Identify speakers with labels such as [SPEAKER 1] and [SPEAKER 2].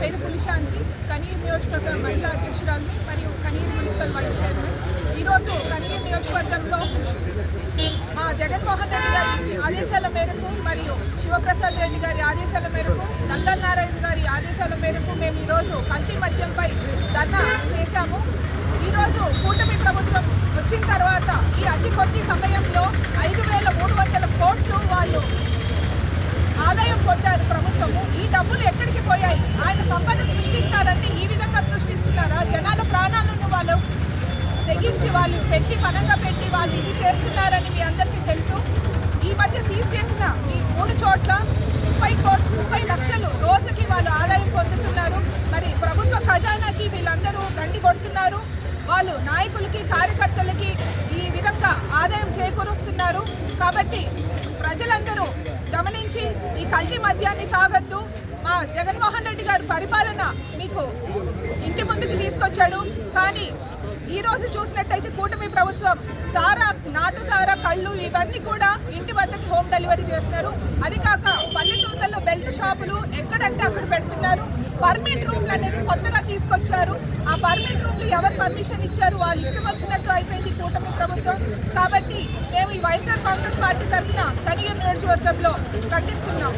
[SPEAKER 1] పేరు పులిశాంతి కనీర్ నియోజకవర్గ మహిళా అధ్యక్షురాలని మరియు కనీర్ మున్సిపల్ వైస్ చైర్మన్. ఈరోజు కనీర్ నియోజకవర్గంలో మా జగన్మోహన్ రెడ్డి గారి ఆదేశాల మేరకు మరియు శివప్రసాద్ రెడ్డి గారి ఆదేశాల మేరకు నందన్ నారాయణ గారి ఆదేశాల మేరకు మేము ఈరోజు కల్తీ మద్యంపై ధర్నా చేశాము. ఈరోజు కూటమి ప్రభుత్వం వచ్చిన తర్వాత ఈ అతి కొద్ది సమయంలో తెగించి వాళ్ళు పెట్టి పనంగా పెట్టి వాళ్ళు ఇది చేస్తున్నారని మీ అందరికీ తెలుసు. ఈ మధ్య సీజ్ చేసిన ఈ మూడు చోట్ల ముప్పై కోట్ ముప్పై లక్షలు రోజుకి వాళ్ళు ఆదాయం పొందుతున్నారు. మరి ప్రభుత్వ ఖజానాకి వీళ్ళందరూ గండి కొడుతున్నారు. వాళ్ళు నాయకులకి కార్యకర్తలకి ఈ విధంగా ఆదాయం చేకూరుస్తున్నారు. కాబట్టి ప్రజలందరూ గమనించి ఈ కల్తీ మద్యాన్ని తాగొద్దు. మా జగన్మోహన్ రెడ్డి గారి పరిపాలన మీకు ఇంటి ముందుకు తీసుకొచ్చాడు. కానీ ఈ రోజు చూసినట్టయితే కూటమి ప్రభుత్వం సారా నాటు సారా కళ్ళు ఇవన్నీ కూడా ఇంటి వద్దకి హోమ్ డెలివరీ చేస్తున్నారు. అది కాక పల్లెటూర్లలో బెల్ట్ షాపులు ఎక్కడంటే అక్కడ పెడుతున్నారు. పర్మిట్ రూమ్లు అనేది కొత్తగా తీసుకొచ్చారు. ఆ పర్మిట్ రూమ్లు ఎవరు పర్మిషన్ ఇచ్చారు? వాళ్ళు ఇష్టం వచ్చినట్టు అయిపోయింది కూటమి ప్రభుత్వం. కాబట్టి మేము ఈ వైఎస్ఆర్ కాంగ్రెస్ పార్టీ తరఫున కనియర్ నియోజకవర్గంలో ఖండిస్తున్నాం.